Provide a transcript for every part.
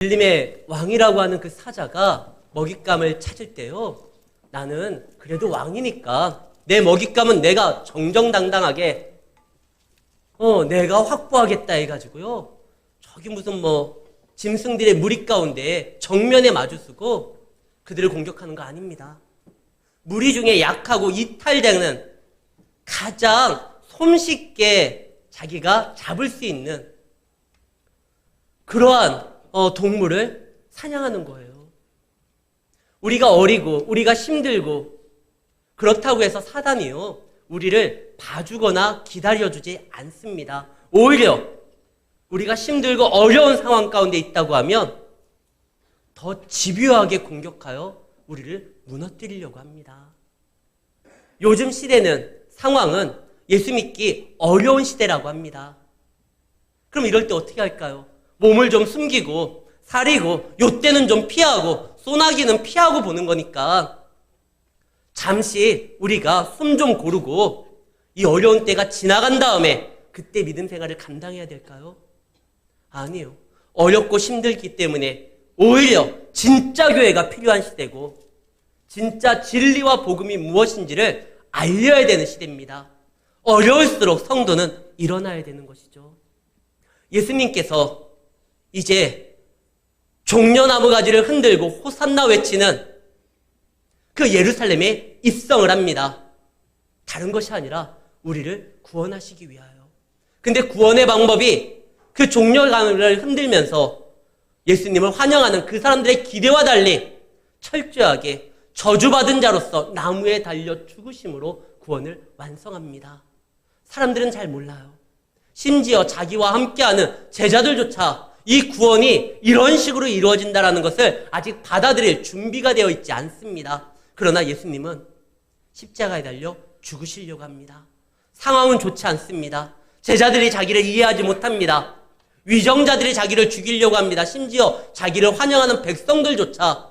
빌림의 왕이라고 하는 그 사자가 먹잇감을 찾을 때요. 나는 그래도 왕이니까 내 먹잇감은 내가 정정당당하게 어 내가 확보하겠다 해가지고요. 저기 무슨 뭐 짐승들의 무리 가운데 정면에 마주쓰고 그들을 공격하는 거 아닙니다. 무리 중에 약하고 이탈되는 가장 손쉽게 자기가 잡을 수 있는 그러한 어, 동물을 사냥하는 거예요. 우리가 어리고 우리가 힘들고 그렇다고 해서 사단이요 우리를 봐주거나 기다려주지 않습니다. 오히려 우리가 힘들고 어려운 상황 가운데 있다고 하면 더 집요하게 공격하여 우리를 무너뜨리려고 합니다. 요즘 시대는 상황은 예수 믿기 어려운 시대라고 합니다. 그럼 이럴 때 어떻게 할까요? 몸을 좀 숨기고 사리고 요때는 좀 피하고 소나기는 피하고 보는 거니까 잠시 우리가 숨 좀 고르고 이 어려운 때가 지나간 다음에 그때 믿음 생활을 감당해야 될까요? 아니요. 어렵고 힘들기 때문에 오히려 진짜 교회가 필요한 시대고 진짜 진리와 복음이 무엇인지를 알려야 되는 시대입니다. 어려울수록 성도는 일어나야 되는 것이죠. 예수님께서 이제 종려나무 가지를 흔들고 호산나 외치는 그 예루살렘에 입성을 합니다. 다른 것이 아니라 우리를 구원하시기 위하여. 근데 구원의 방법이 그 종려나무를 흔들면서 예수님을 환영하는 그 사람들의 기대와 달리 철저하게 저주받은 자로서 나무에 달려 죽으심으로 구원을 완성합니다. 사람들은 잘 몰라요. 심지어 자기와 함께하는 제자들조차 이 구원이 이런 식으로 이루어진다라는 것을 아직 받아들일 준비가 되어 있지 않습니다. 그러나 예수님은 십자가에 달려 죽으시려고 합니다. 상황은 좋지 않습니다. 제자들이 자기를 이해하지 못합니다. 위정자들이 자기를 죽이려고 합니다. 심지어 자기를 환영하는 백성들조차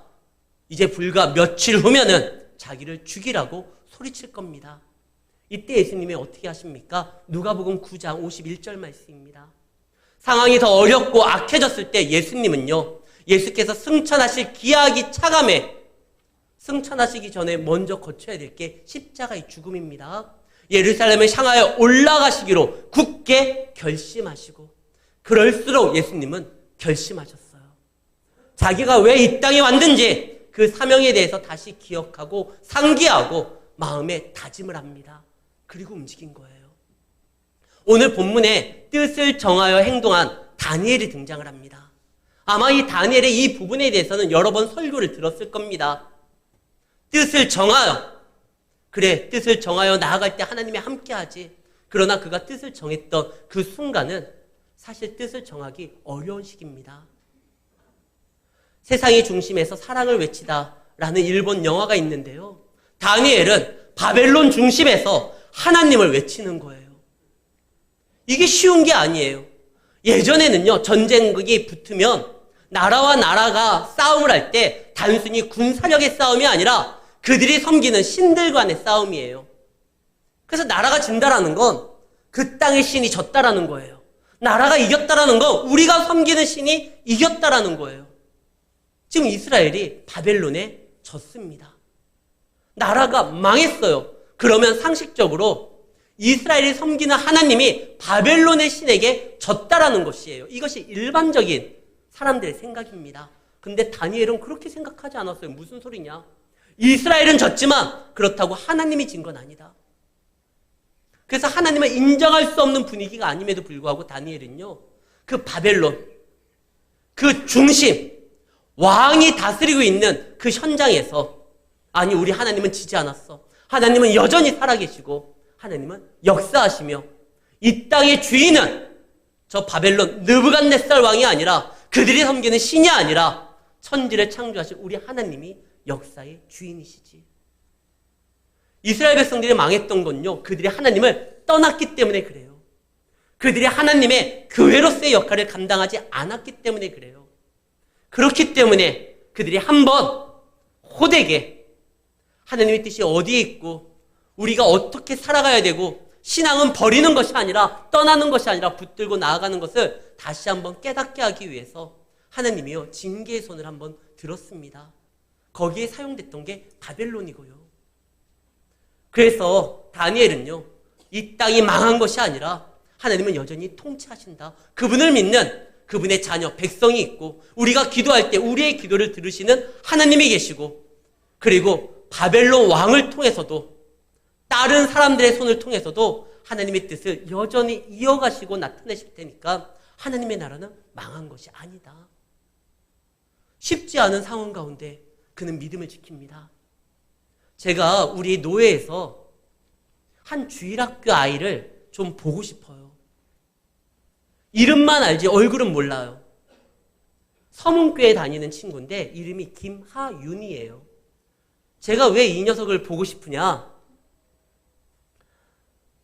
이제 불과 며칠 후면은 자기를 죽이라고 소리칠 겁니다. 이때 예수님이 어떻게 하십니까? 누가복음 9장 51절 말씀입니다. 상황이 더 어렵고 악해졌을 때 예수님은요. 예수께서 승천하실 기약이 차감해 승천하시기 전에 먼저 거쳐야 될 게 십자가의 죽음입니다. 예루살렘을 향하여 올라가시기로 굳게 결심하시고 그럴수록 예수님은 결심하셨어요. 자기가 왜 이 땅에 왔는지 그 사명에 대해서 다시 기억하고 상기하고 마음에 다짐을 합니다. 그리고 움직인 거예요. 오늘 본문에 뜻을 정하여 행동한 다니엘이 등장을 합니다. 아마 이 다니엘의 이 부분에 대해서는 여러 번 설교를 들었을 겁니다. 뜻을 정하여 그래 뜻을 정하여 나아갈 때 하나님이 함께하지. 그러나 그가 뜻을 정했던 그 순간은 사실 뜻을 정하기 어려운 시기입니다. 세상의 중심에서 사랑을 외치다라는 일본 영화가 있는데요. 다니엘은 바벨론 중심에서 하나님을 외치는 거예요. 이게 쉬운 게 아니에요. 예전에는요, 전쟁극이 붙으면 나라와 나라가 싸움을 할 때 단순히 군사력의 싸움이 아니라 그들이 섬기는 신들 간의 싸움이에요. 그래서 나라가 진다라는 건 그 땅의 신이 졌다라는 거예요. 나라가 이겼다라는 건 우리가 섬기는 신이 이겼다라는 거예요. 지금 이스라엘이 바벨론에 졌습니다. 나라가 망했어요. 그러면 상식적으로 이스라엘이 섬기는 하나님이 바벨론의 신에게 졌다라는 것이에요. 이것이 일반적인 사람들의 생각입니다. 근데 다니엘은 그렇게 생각하지 않았어요. 무슨 소리냐? 이스라엘은 졌지만 그렇다고 하나님이 진 건 아니다. 그래서 하나님을 인정할 수 없는 분위기가 아님에도 불구하고 다니엘은요. 그 바벨론 그 중심 왕이 다스리고 있는 그 현장에서 아니 우리 하나님은 지지 않았어. 하나님은 여전히 살아계시고 하나님은 역사하시며 이 땅의 주인은 저 바벨론 느부갓네살 왕이 아니라 그들이 섬기는 신이 아니라 천지를 창조하신 우리 하나님이 역사의 주인이시지. 이스라엘 백성들이 망했던 건요. 그들이 하나님을 떠났기 때문에 그래요. 그들이 하나님의 교회로서의 역할을 감당하지 않았기 때문에 그래요. 그렇기 때문에 그들이 한번 호되게 하나님의 뜻이 어디에 있고 우리가 어떻게 살아가야 되고 신앙은 버리는 것이 아니라 떠나는 것이 아니라 붙들고 나아가는 것을 다시 한번 깨닫게 하기 위해서 하나님이요 징계의 손을 한번 들었습니다. 거기에 사용됐던 게 바벨론이고요. 그래서 다니엘은요 이 땅이 망한 것이 아니라 하나님은 여전히 통치하신다. 그분을 믿는 그분의 자녀 백성이 있고 우리가 기도할 때 우리의 기도를 들으시는 하나님이 계시고 그리고 바벨론 왕을 통해서도 다른 사람들의 손을 통해서도 하나님의 뜻을 여전히 이어가시고 나타내실 테니까 하나님의 나라는 망한 것이 아니다. 쉽지 않은 상황 가운데 그는 믿음을 지킵니다. 제가 우리 노예에서 한 주일학교 아이를 좀 보고 싶어요. 이름만 알지 얼굴은 몰라요. 서문교에 다니는 친구인데 이름이 김하윤이에요. 제가 왜 이 녀석을 보고 싶으냐?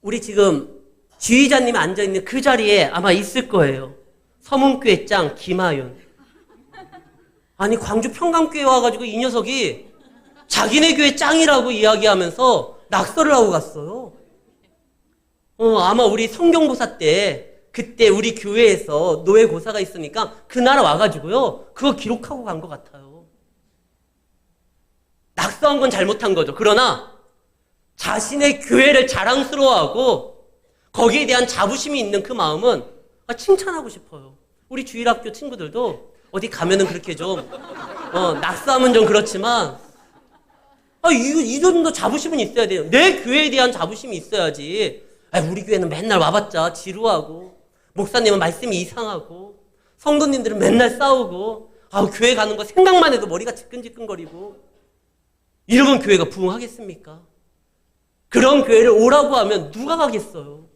우리 지금 지휘자님 앉아 있는 그 자리에 아마 있을 거예요. 서문교회 짱 김하윤. 아니 광주 평강교회 와가지고 이 녀석이 자기네 교회 짱이라고 이야기하면서 낙서를 하고 갔어요. 어, 아마 우리 성경고사 때 그때 우리 교회에서 노예 고사가 있으니까 그날 와가지고요 그거 기록하고 간 것 같아요. 낙서한 건 잘못한 거죠. 그러나 자신의 교회를 자랑스러워하고 거기에 대한 자부심이 있는 그 마음은 아, 칭찬하고 싶어요. 우리 주일학교 친구들도 어디 가면은 그렇게 좀 어, 낙서하면 좀 그렇지만 아, 이, 이 정도 자부심은 있어야 돼요. 내 교회에 대한 자부심이 있어야지. 아, 우리 교회는 맨날 와봤자 지루하고 목사님은 말씀이 이상하고 성도님들은 맨날 싸우고 아, 교회 가는 거 생각만 해도 머리가 지끈지끈거리고 이러면 교회가 부흥하겠습니까? 그런 교회를 오라고 하면 누가 가겠어요?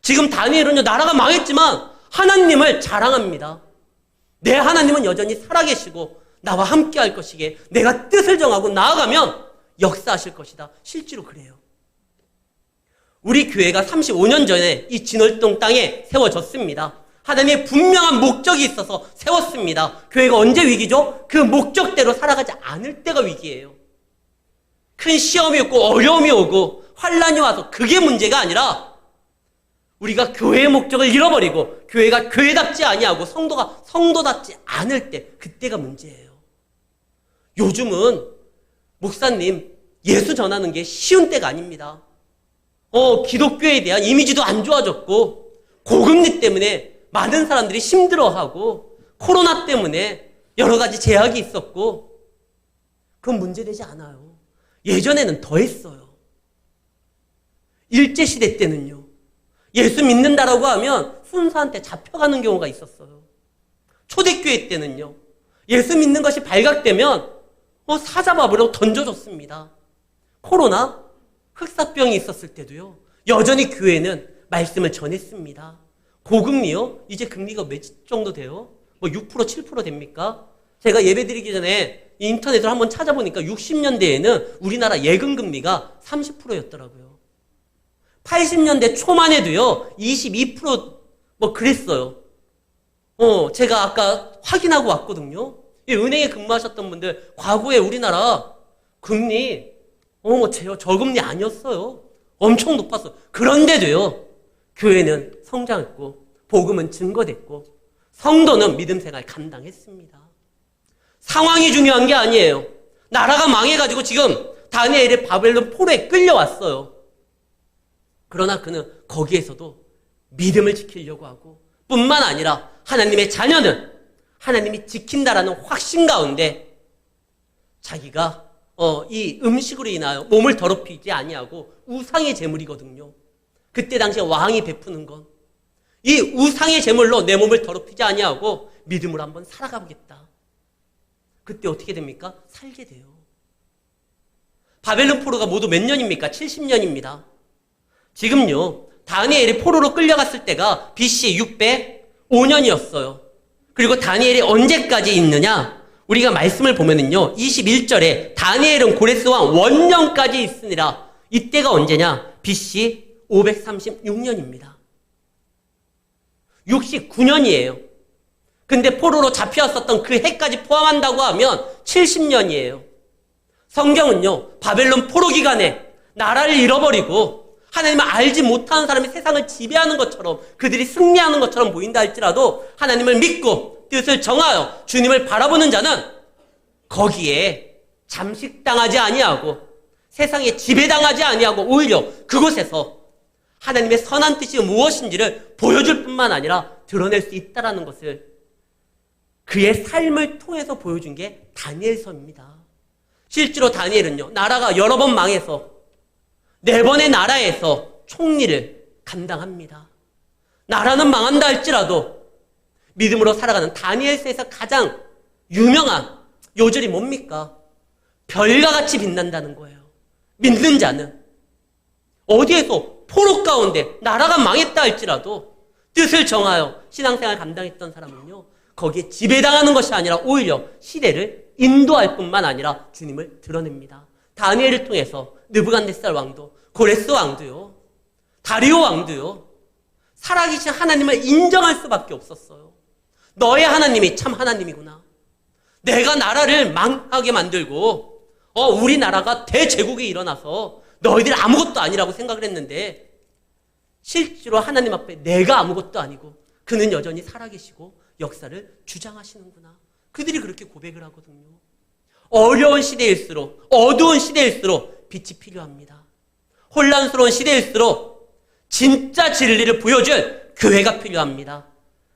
지금 다니엘은요 나라가 망했지만 하나님을 자랑합니다. 내 하나님은 여전히 살아계시고 나와 함께 할 것이기에 내가 뜻을 정하고 나아가면 역사하실 것이다. 실제로 그래요. 우리 교회가 35년 전에 이 진월동 땅에 세워졌습니다. 하나님의 분명한 목적이 있어서 세웠습니다. 교회가 언제 위기죠? 그 목적대로 살아가지 않을 때가 위기예요. 큰 시험이 오고 어려움이 오고 환란이 와서 그게 문제가 아니라 우리가 교회의 목적을 잃어버리고 교회가 교회답지 아니하고 성도가 성도답지 않을 때 그때가 문제예요. 요즘은 목사님 예수 전하는 게 쉬운 때가 아닙니다. 어, 기독교에 대한 이미지도 안 좋아졌고 고금리 때문에 많은 사람들이 힘들어하고 코로나 때문에 여러 가지 제약이 있었고 그건 문제되지 않아요. 예전에는 더 했어요. 일제시대 때는요. 예수 믿는다라고 하면 순사한테 잡혀가는 경우가 있었어요. 초대교회 때는요. 예수 믿는 것이 발각되면 어, 사자밥으로 던져줬습니다. 코로나 흑사병이 있었을 때도요. 여전히 교회는 말씀을 전했습니다. 고금리요? 이제 금리가 몇 정도 돼요? 뭐 6% 7% 됩니까? 제가 예배 드리기 전에 인터넷을 한번 찾아보니까 60년대에는 우리나라 예금 금리가 30%였더라고요. 80년대 초만 해도요. 22%뭐 그랬어요. 어, 제가 아까 확인하고 왔거든요. 은행에 근무하셨던 분들 과거에 우리나라 금리 어, 뭐, 제, 저금리 아니었어요. 엄청 높았어. 그런데도요, 교회는 성장했고, 복음은 증거됐고, 성도는 믿음 생활 감당했습니다. 상황이 중요한 게 아니에요. 나라가 망해가지고 지금 다니엘의 바벨론 포로에 끌려왔어요. 그러나 그는 거기에서도 믿음을 지키려고 하고, 뿐만 아니라 하나님의 자녀는 하나님이 지킨다라는 확신 가운데 자기가 어, 이 음식으로 인하여 몸을 더럽히지 아니하고 우상의 제물이거든요. 그때 당시 왕이 베푸는 건 이 우상의 제물로 내 몸을 더럽히지 아니하고 믿음으로 한번 살아가 보겠다. 그때 어떻게 됩니까? 살게 돼요. 바벨론 포로가 모두 몇 년입니까? 70년입니다. 지금요, 다니엘이 포로로 끌려갔을 때가 BC 605년이었어요. 그리고 다니엘이 언제까지 있느냐? 우리가 말씀을 보면은요, 21절에 다니엘은 고레스 왕 원년까지 있으니라. 이때가 언제냐? BC 536년입니다. 69년이에요. 근데 포로로 잡혀왔었던 그 해까지 포함한다고 하면 70년이에요. 성경은요, 바벨론 포로 기간에 나라를 잃어버리고 하나님을 알지 못하는 사람이 세상을 지배하는 것처럼 그들이 승리하는 것처럼 보인다 할지라도 하나님을 믿고 뜻을 정하여 주님을 바라보는 자는 거기에 잠식당하지 아니하고 세상에 지배당하지 아니하고 오히려 그곳에서 하나님의 선한 뜻이 무엇인지를 보여줄 뿐만 아니라 드러낼 수 있다라는 것을 그의 삶을 통해서 보여준 게 다니엘서입니다. 실제로 다니엘은요, 나라가 여러 번 망해서 네 번의 나라에서 총리를 감당합니다. 나라는 망한다 할지라도 믿음으로 살아가는 다니엘서에서 가장 유명한 요절이 뭡니까? 별과 같이 빛난다는 거예요. 믿는 자는 어디에서 포로 가운데 나라가 망했다 할지라도 뜻을 정하여 신앙생활 감당했던 사람은요. 거기에 지배당하는 것이 아니라 오히려 시대를 인도할 뿐만 아니라 주님을 드러냅니다. 다니엘을 통해서 느부갓네살 왕도 고레스 왕도요. 다리오 왕도요. 살아계신 하나님을 인정할 수밖에 없었어요. 너의 하나님이 참 하나님이구나. 내가 나라를 망하게 만들고 어 우리나라가 대제국이 일어나서 너희들 아무것도 아니라고 생각을 했는데 실제로 하나님 앞에 내가 아무것도 아니고 그는 여전히 살아계시고 역사를 주장하시는구나. 그들이 그렇게 고백을 하거든요. 어려운 시대일수록 어두운 시대일수록 빛이 필요합니다. 혼란스러운 시대일수록 진짜 진리를 보여줄 교회가 필요합니다.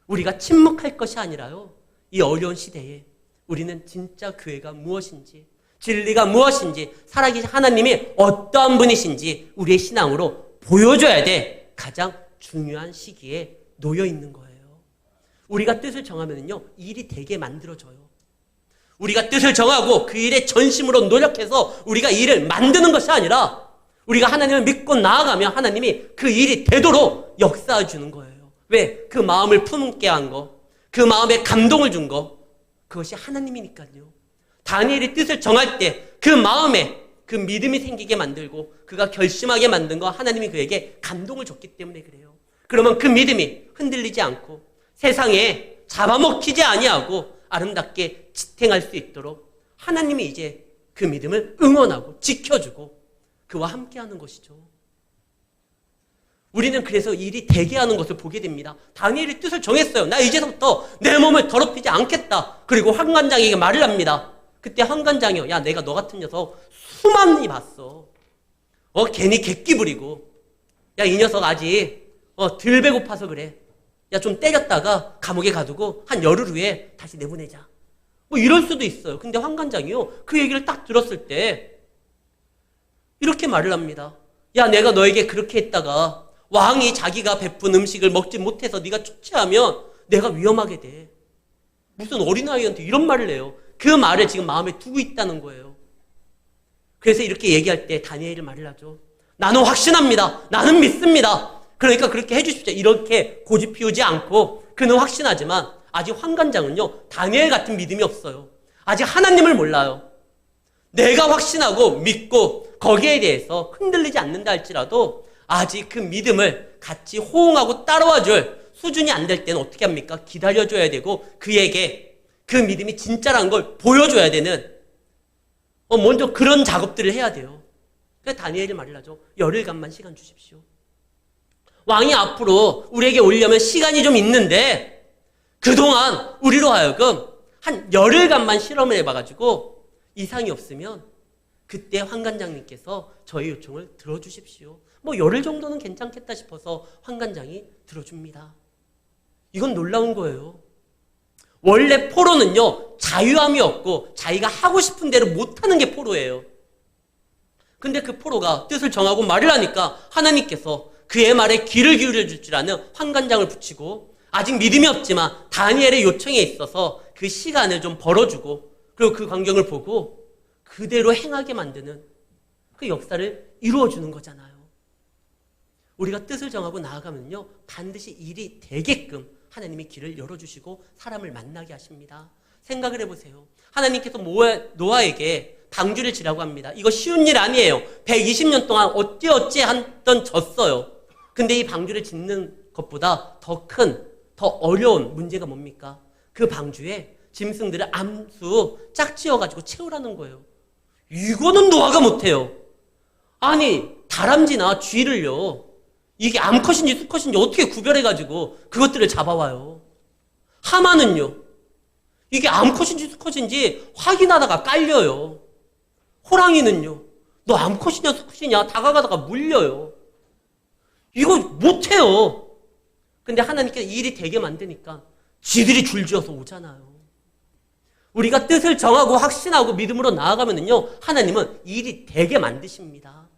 우리가 침묵할 것이 아니라요. 이 어려운 시대에 우리는 진짜 교회가 무엇인지, 진리가 무엇인지, 살아계신 하나님이 어떠한 분이신지 우리의 신앙으로 보여줘야 돼. 가장 중요한 시기에 놓여 있는 거예요. 우리가 뜻을 정하면요, 일이 되게 만들어져요. 우리가 뜻을 정하고 그 일에 전심으로 노력해서 우리가 일을 만드는 것이 아니라 우리가 하나님을 믿고 나아가면 하나님이 그 일이 되도록 역사해 주는 거예요. 왜? 그 마음을 품게 한 거, 그 마음에 감동을 준 거, 그것이 하나님이니까요. 다니엘이 뜻을 정할 때 그 마음에 그 믿음이 생기게 만들고 그가 결심하게 만든 거 하나님이 그에게 감동을 줬기 때문에 그래요. 그러면 그 믿음이 흔들리지 않고 세상에 잡아먹히지 아니하고 아름답게 지탱할 수 있도록 하나님이 이제 그 믿음을 응원하고 지켜주고 그와 함께하는 것이죠. 우리는 그래서 일이 되게 하는 것을 보게 됩니다. 다니엘이 뜻을 정했어요. 나 이제부터 내 몸을 더럽히지 않겠다. 그리고 환관장에게 말을 합니다. 그때 환관장이요. 야, 내가 너 같은 녀석 수많이 봤어. 어, 괜히 객기 부리고. 야, 이 녀석 아직, 어, 덜 배고파서 그래. 야, 좀 때렸다가 감옥에 가두고 한 열흘 후에 다시 내보내자. 뭐 이럴 수도 있어요. 근데 환관장이요. 그 얘기를 딱 들었을 때 이렇게 말을 합니다. 야, 내가 너에게 그렇게 했다가 왕이 자기가 베푼 음식을 먹지 못해서 네가 초췌하면 내가 위험하게 돼. 무슨 어린아이한테 이런 말을 해요. 그 말을 지금 마음에 두고 있다는 거예요. 그래서 이렇게 얘기할 때 다니엘이 말을 하죠. 나는 확신합니다. 나는 믿습니다. 그러니까 그렇게 해주십시오. 이렇게 고집 피우지 않고 그는 확신하지만 아직 환관장은요 다니엘 같은 믿음이 없어요. 아직 하나님을 몰라요. 내가 확신하고 믿고 거기에 대해서 흔들리지 않는다 할지라도 아직 그 믿음을 같이 호응하고 따라와 줄 수준이 안 될 때는 어떻게 합니까? 기다려줘야 되고 그에게 그 믿음이 진짜라는 걸 보여줘야 되는 어, 먼저 그런 작업들을 해야 돼요. 그래서 다니엘이 말을 하죠. 열흘간만 시간 주십시오. 왕이 앞으로 우리에게 오려면 시간이 좀 있는데 그동안 우리로 하여금 한 열흘간만 실험을 해봐가지고 이상이 없으면 그때 환관장님께서 저희 요청을 들어주십시오. 뭐 열흘 정도는 괜찮겠다 싶어서 환관장이 들어줍니다. 이건 놀라운 거예요. 원래 포로는요, 자유함이 없고 자기가 하고 싶은 대로 못하는 게 포로예요. 근데 그 포로가 뜻을 정하고 말을 하니까 하나님께서 그의 말에 귀를 기울여 줄 줄 아는 환관장을 붙이고 아직 믿음이 없지만 다니엘의 요청에 있어서 그 시간을 좀 벌어주고 그리고 그 광경을 보고 그대로 행하게 만드는 그 역사를 이루어주는 거잖아요. 우리가 뜻을 정하고 나아가면요 반드시 일이 되게끔 하나님이 길을 열어주시고 사람을 만나게 하십니다. 생각을 해보세요. 하나님께서 노아에게 방주를 지라고 합니다. 이거 쉬운 일 아니에요. 120년 동안 어찌어찌 한던 졌어요. 근데 이 방주를 짓는 것보다 더 큰, 더 어려운 문제가 뭡니까? 그 방주에 짐승들을 암수 짝지어가지고 채우라는 거예요. 이거는 노아가 못해요. 아니, 다람쥐나 쥐를요, 이게 암컷인지 수컷인지 어떻게 구별해가지고 그것들을 잡아와요. 하마는요, 이게 암컷인지 수컷인지 확인하다가 깔려요. 호랑이는요. 너 암컷이냐 수컷이냐 다가가다가 물려요. 이거 못해요. 근데 하나님께서 일이 되게 만드니까 지들이 줄지어서 오잖아요. 우리가 뜻을 정하고 확신하고 믿음으로 나아가면요. 하나님은 일이 되게 만드십니다.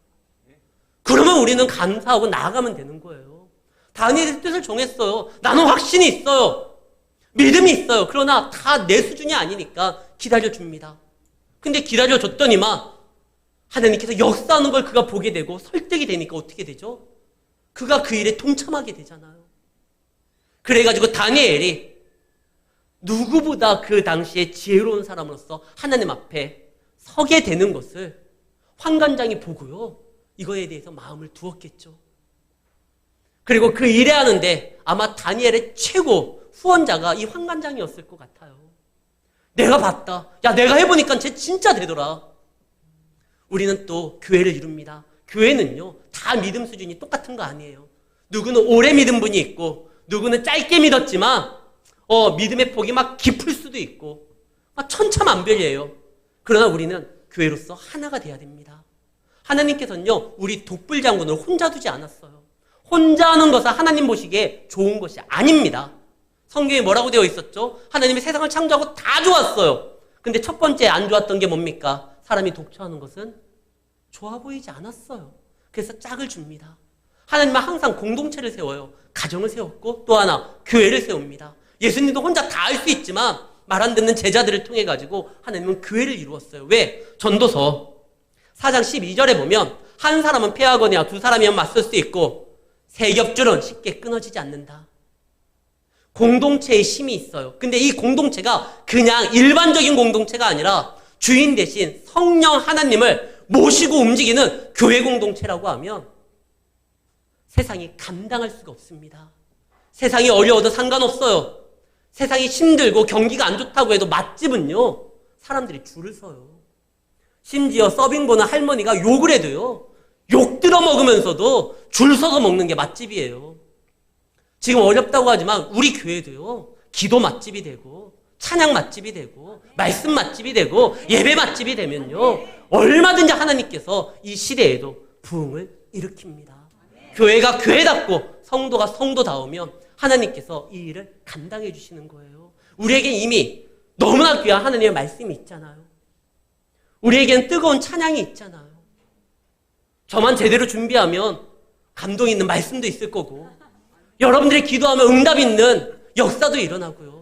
그러면 우리는 감사하고 나아가면 되는 거예요. 다니엘의 뜻을 정했어요. 나는 확신이 있어요. 믿음이 있어요. 그러나 다 내 수준이 아니니까 기다려줍니다. 근데 기다려줬더니만 하나님께서 역사하는 걸 그가 보게 되고 설득이 되니까 어떻게 되죠? 그가 그 일에 동참하게 되잖아요. 그래가지고 다니엘이 누구보다 그 당시에 지혜로운 사람으로서 하나님 앞에 서게 되는 것을 환관장이 보고요. 이거에 대해서 마음을 두었겠죠. 그리고 그 일에 하는데 아마 다니엘의 최고 후원자가 이 환관장이었을 것 같아요. 내가 봤다. 야, 내가 해보니까 쟤 진짜 되더라. 우리는 또 교회를 이룹니다. 교회는요, 다 믿음 수준이 똑같은 거 아니에요. 누구는 오래 믿은 분이 있고, 누구는 짧게 믿었지만, 어, 믿음의 폭이 막 깊을 수도 있고, 막 천차만별이에요. 그러나 우리는 교회로서 하나가 돼야 됩니다. 하나님께서는요, 우리 독불 장군을 혼자 두지 않았어요. 혼자 하는 것은 하나님 보시기에 좋은 것이 아닙니다. 성경에 뭐라고 되어 있었죠? 하나님이 세상을 창조하고 다 좋았어요. 근데 첫 번째 안 좋았던 게 뭡니까? 사람이 독처하는 것은 좋아 보이지 않았어요. 그래서 짝을 줍니다. 하나님은 항상 공동체를 세워요. 가정을 세웠고 또 하나 교회를 세웁니다. 예수님도 혼자 다 할 수 있지만 말 안 듣는 제자들을 통해 가지고 하나님은 교회를 이루었어요. 왜? 전도서 4장 12절에 보면 한 사람은 패하거나 두 사람이면 맞설 수 있고 세 겹줄은 쉽게 끊어지지 않는다. 공동체의 힘이 있어요. 근데 이 공동체가 그냥 일반적인 공동체가 아니라 주인 대신 성령 하나님을 모시고 움직이는 교회 공동체라고 하면 세상이 감당할 수가 없습니다. 세상이 어려워도 상관없어요. 세상이 힘들고 경기가 안 좋다고 해도 맛집은요, 사람들이 줄을 서요. 심지어 서빙 보는 할머니가 욕을 해도요, 욕 들어 먹으면서도 줄 서서 먹는 게 맛집이에요. 지금 어렵다고 하지만 우리 교회도요, 기도 맛집이 되고, 찬양 맛집이 되고, 말씀 맛집이 되고, 예배 맛집이 되면요, 얼마든지 하나님께서 이 시대에도 부흥을 일으킵니다. 교회가 교회답고, 성도가 성도다우면 하나님께서 이 일을 감당해 주시는 거예요. 우리에게 이미 너무나 귀한 하나님의 말씀이 있잖아요. 우리에게는 뜨거운 찬양이 있잖아요. 저만 제대로 준비하면 감동 있는 말씀도 있을 거고, 여러분들이 기도하면 응답 있는 역사도 일어나고요.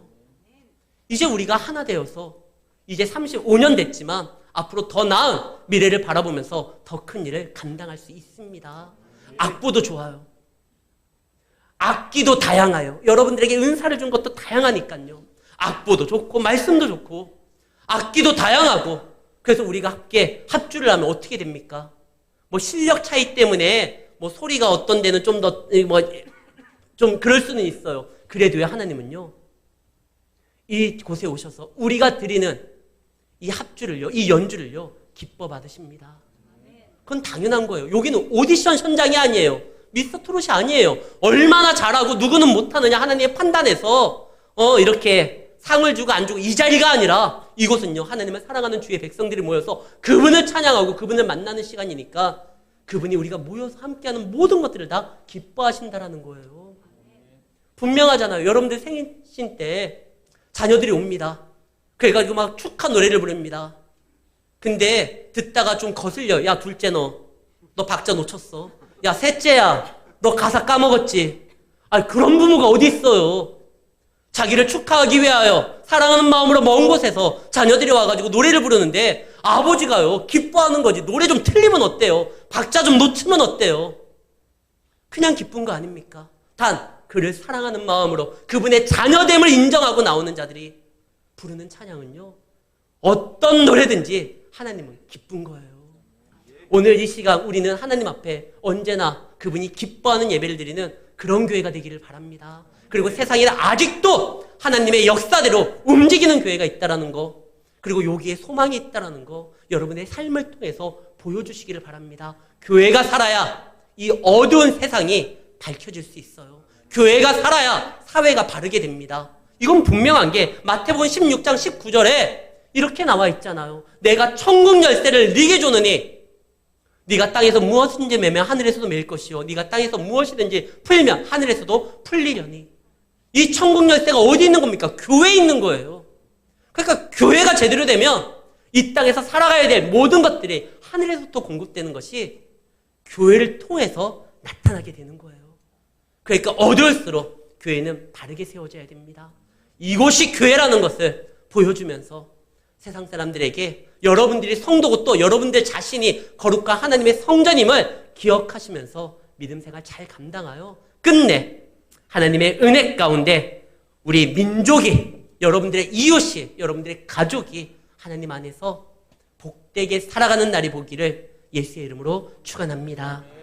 이제 우리가 하나 되어서 이제 35년 됐지만 앞으로 더 나은 미래를 바라보면서 더 큰 일을 감당할 수 있습니다. 악보도 좋아요. 악기도 다양해요. 여러분들에게 은사를 준 것도 다양하니까요. 악보도 좋고 말씀도 좋고 악기도 다양하고 그래서 우리가 함께 합주를 하면 어떻게 됩니까? 뭐 실력 차이 때문에 뭐 소리가 어떤 데는 좀 더 뭐좀 그럴 수는 있어요. 그래도요 하나님은요 이 곳에 오셔서 우리가 드리는 이 합주를요 이 연주를요 기뻐 받으십니다. 그건 당연한 거예요. 여기는 오디션 현장이 아니에요. 미스터 트롯이 아니에요. 얼마나 잘하고 누구는 못하느냐 하나님의 판단에서 어 이렇게 상을 주고 안 주고 이 자리가 아니라 이곳은요 하나님을 사랑하는 주의 백성들이 모여서 그분을 찬양하고 그분을 만나는 시간이니까 그분이 우리가 모여서 함께하는 모든 것들을 다 기뻐하신다라는 거예요. 분명하잖아요. 여러분들 생신 때 자녀들이 옵니다. 그래가지고 막 축하 노래를 부릅니다. 근데 듣다가 좀 거슬려. 야 둘째 너, 너 박자 놓쳤어. 야 셋째야, 너 가사 까먹었지. 아 그런 부모가 어디 있어요? 자기를 축하하기 위하여 사랑하는 마음으로 먼 곳에서 자녀들이 와가지고 노래를 부르는데 아버지가요 기뻐하는 거지 노래 좀 틀리면 어때요? 박자 좀 놓치면 어때요? 그냥 기쁜 거 아닙니까? 단 그를 사랑하는 마음으로 그분의 자녀됨을 인정하고 나오는 자들이 부르는 찬양은요 어떤 노래든지 하나님은 기쁜 거예요. 오늘 이 시간 우리는 하나님 앞에 언제나 그분이 기뻐하는 예배를 드리는 그런 교회가 되기를 바랍니다. 그리고 세상에는 아직도 하나님의 역사대로 움직이는 교회가 있다라는 거, 그리고 여기에 소망이 있다라는 거, 여러분의 삶을 통해서 보여주시기를 바랍니다. 교회가 살아야 이 어두운 세상이 밝혀질 수 있어요. 교회가 살아야 사회가 바르게 됩니다. 이건 분명한 게 마태복음 16장 19절에 이렇게 나와 있잖아요. 내가 천국 열쇠를 네게 주느니 네가 땅에서 무엇인지 매면 하늘에서도 매일 것이요 네가 땅에서 무엇이든지 풀면 하늘에서도 풀리려니 이 천국 열쇠가 어디 있는 겁니까? 교회에 있는 거예요. 그러니까 교회가 제대로 되면 이 땅에서 살아가야 될 모든 것들이 하늘에서부터 공급되는 것이 교회를 통해서 나타나게 되는 거예요. 그러니까 어두울수록 교회는 바르게 세워져야 됩니다. 이곳이 교회라는 것을 보여주면서 세상 사람들에게 여러분들이 성도고 또 여러분들 자신이 거룩한 하나님의 성전임을 기억하시면서 믿음 생활 잘 감당하여 끝내 하나님의 은혜 가운데 우리 민족이 여러분들의 이웃이 여러분들의 가족이 하나님 안에서 복되게 살아가는 날이 보기를 예수의 이름으로 축원합니다.